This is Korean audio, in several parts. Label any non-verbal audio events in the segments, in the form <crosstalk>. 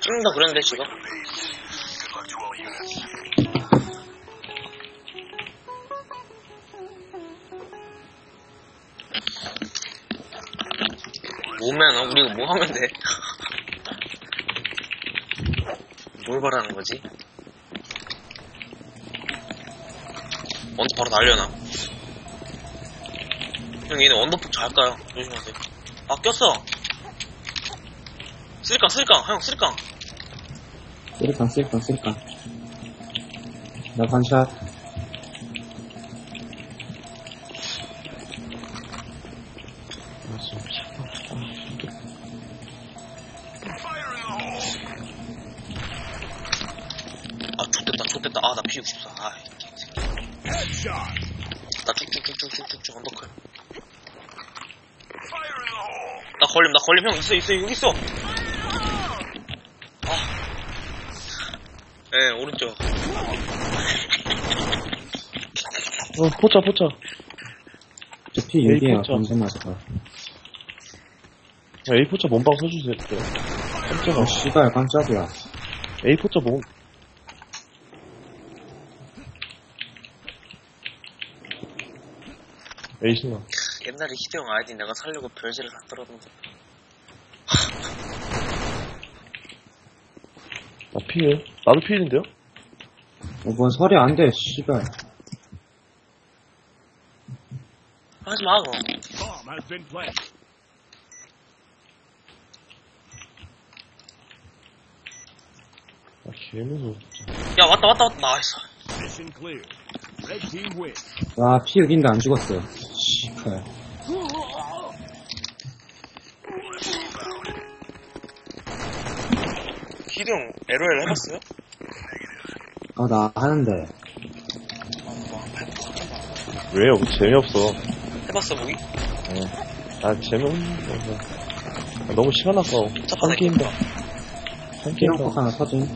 찍는다 그랬는데 지금 뭐면 우리가 뭐 하면 돼? <laughs> 뭘 바라는 거지? 언더 바로 날려나? 형 얘네 언더폭 잘까요? 조심하세요. 아 꼈어. 쓰리깡 쓰리깡 형 쓰리깡. 쓸까, 쓸까, 쓸까. 나 반샷. 아 좋됐다 좋됐다 아 나 P64 아 개새끼 나 쭉쭉쭉쭉쭉쭉 언더클 나 걸림 나 걸림 형 있어 있어 여기 있어 아예 오른쪽 어, 포차, 포차. 저피 6이야, 그쵸. 방금 맞았다. A 포차 몸방 써주세요. 네. 깜짝아. 어, 씨발, 깜짝이야. A 포차 몸. A 신나. 옛날에 희대형 아이디 내가 살려고 별지를 다 떨어던데 나 피해. 나도 피해인데요? 어, 뭔 소리 안 돼, 씨발. 하지 마 그럼 Bomb has been planted. 아, 개무서워. 야 왔다 왔다 왔다 나이스 Mission clear. Red team win. 와, 피 6인데 안 죽었어. 씨발. 희대형 LOL 해봤어요? 어, 나 하는데. 왜요? 재미없어. 해봤어 무기? 아, 재미없는 거. 아, 너무 시간 아까워. 한 게임다. 한 게임다. 피롱폭 하나 터진.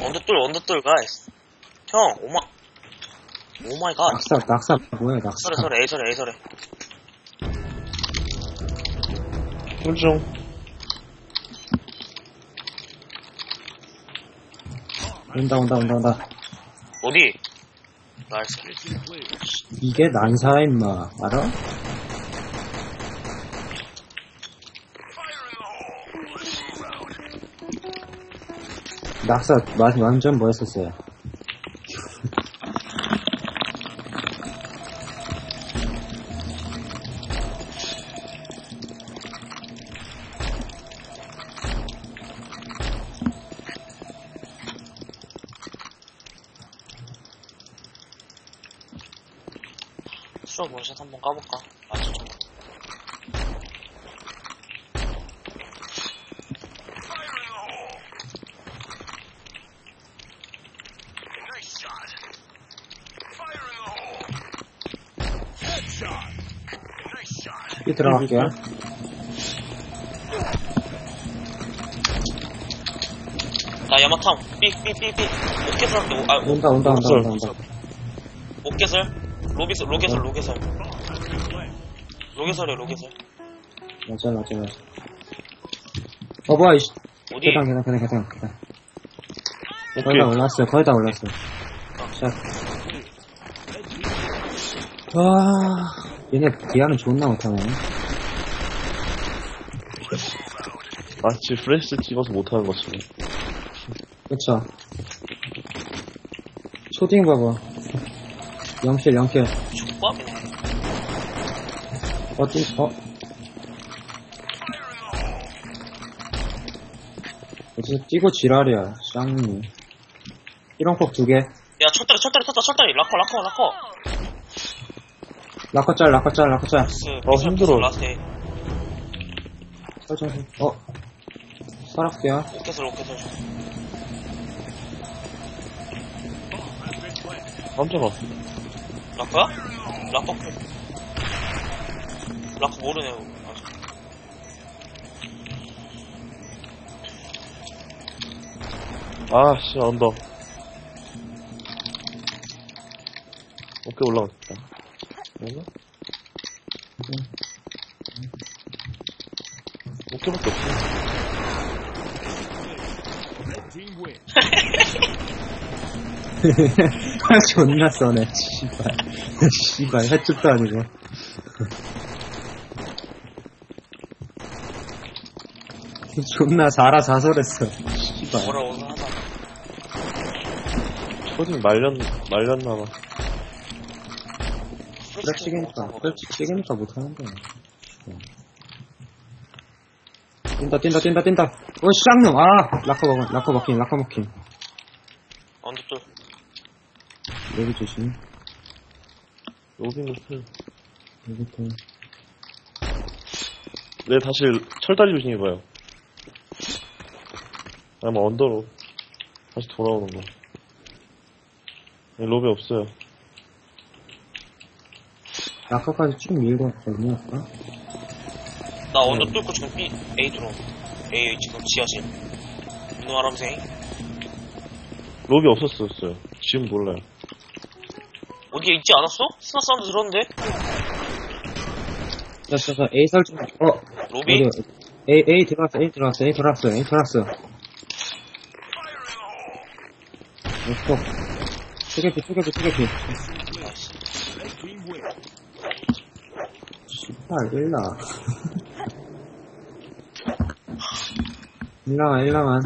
언더돌 언더돌 가이스 형 오마 오마이 갓 낙사, 낙사, 뭐야, 낙사. 설에 설에 A 설에 A 설에 훌중. 온다, 온다, 온다, 온다. 어디? 나이스. 이게 난사야, 임마. 알아? 낙사, 와- 완전 멋있었어요. 수업 원샷 한번 까볼까? 맞죠 좀 이 들어갈게요. 나 야마탐 삑삑삑삑 오케설 할게 오- 아 온다, 온다, 온다, 없어요. 온다, 온다. 오케설 로비설 로게설 로게설 로게설이야 로게설 맞아, 맞아, 맞아. 어, 뭐야, 이씨. 어디? 계단, 계단, 계단, 계단, 계단. 거의 오케이. 다 올랐어요, 거의 다 올랐어요. 샷. 와, 얘네 기아는 존나 못하네. 마치 프레스 찍어서 못하는 것처럼. 그쵸. 초딩 봐봐. 영킬, 영킬. 족밥이네 어디, 어? 어디서 뛰고 지랄이야, 쌍니. 이런콕 두 개. 야 첫다리 첫다리 쳤다 첫다리 라커 라커 라커 라커짤, 라커짤, 라커짤. 어, 힘들어. 라스트 설정, 어? 서랍게요. 오케설 오케설 깜짝아. 라커야? 라커 표 라커 모르네 아직 아, 씨, 언더. 어깨 올라갔다. 뭐나? 어깨밖에 없어. Wins. <laughs> 존나 써네, 씨발. 씨발, 해축도 아니고. <laughs> 존나 자라 자설했어. 씨발. 뭐라 오늘 하나. 초딩 말렸, 말렸나봐. 펼치기니까, 펼치기니까 못하는 거야. 뛴다, 뛴다, 뛴다, 뛴다. 어, 쌍놈! 아! 라커 먹은, 라커 먹힌, 라커 먹힌. 언더 뚫. 여기 조심. 로빈 풀. 여기부터. 네, 다시 철다리 조심해봐요. 아마 언더로 다시 돌아오는 거. 네, 로비 없어요. 라커까지 쭉 밀고 얼마였까? 나 언더 뚫고 지금 B, A 들어. A 지금 지하실. 운동 아람생. 로비 없었었어요. 지금 몰라요. 어디에 있지 않았어? 스나 사운드 들었는데? 자, 자, 자, A 설정, 어, 로비? 어디, A, A 들어왔어, A 들어왔어, A 들어왔어, A 들어왔어. 렛츠고. 투개피, 투개피, 투개피. 나이스. 씨발, 일라. 일라만, 일라만.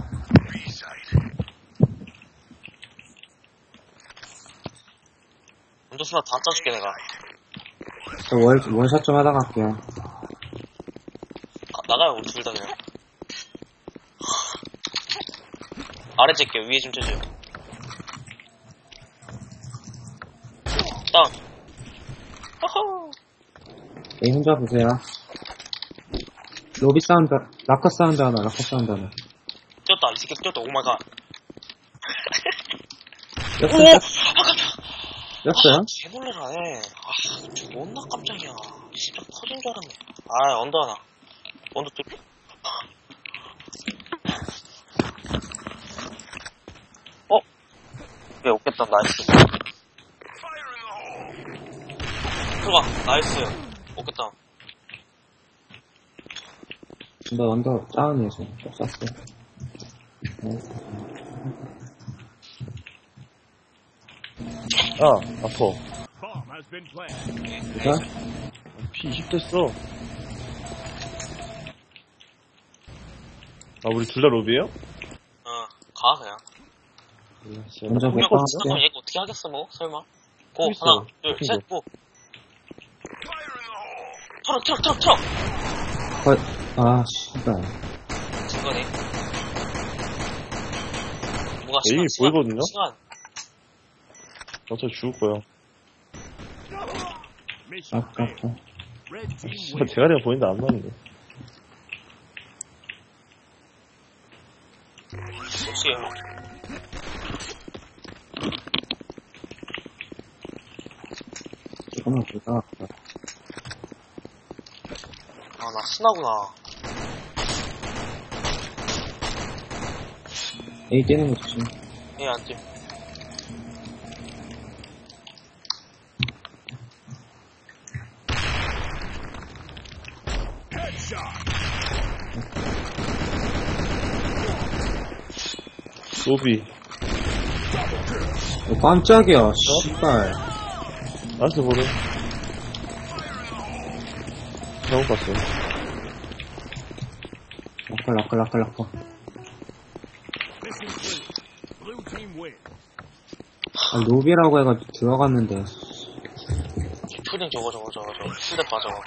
스나 다 짜줄게 내가. 저 원, 원샷 좀 하다 갈게요. 아, 나가요 우리 둘 다 그냥. 아래 째게 위에 좀. 다운. 허허. A 혼자 보세요. 로비 사운드, 라커 사운드 하나, 라커 사운드 하나. 뛰었다 이 새끼 뛰었다 오마이갓. 오! 였, 아 깜짝. 였어요? 개놀래라네. 아, 저 뭔나 깜짝이야. 진짜 터진 줄 알았네. 아, 언더 하나. 언더 뚫. 어? 왜 없겠다, 나이스. 들어가, 나이스. 없겠다. 너 언더 다운이어서 쪽 쐈어. 아, 아파. 자, 피20 됐어. 아, 우리 둘 다 로비에요? 어, 가, 그냥. 먼저 분명 못 없으면 봤는데. 얘가 어떻게 하겠어, 뭐? 설마? 고. 하나, 둘. 셋, 고. 트럭, 트럭, 트럭, 트럭! 헐, 아, 씨발. 중간에. 뭐가 에임이 시간, 보이거든요? 시간. 어차피 죽을 거야. Failed. 아깝다. 씨발, wins. 대가리가 보이는데 안 맞네. 역시요. 조금만 보다. 아, 나 신나구나. A 뛰는 거 조심. 얘안 뛰어. 로비. 어, 깜짝이야, 씨발. 나한테 보내. 잘못 봤어. clear. Blue team wins. 아, 로비라고 해가지고 들어갔는데. 푸딩 저거, 저거, 저거, 저거. 휴대폰 저거.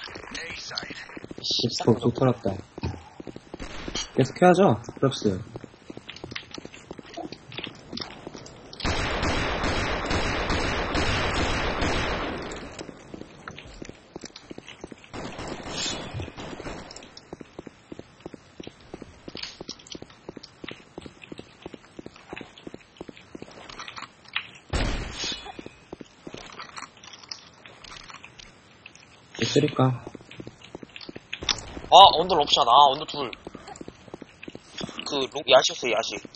씹, 도 털었다. 계속 해야죠, 프rop스. 쓰릴까? 아, 언더 럽샷. 아, 언더 둘. 그, 롱, 야시였어요, 야시.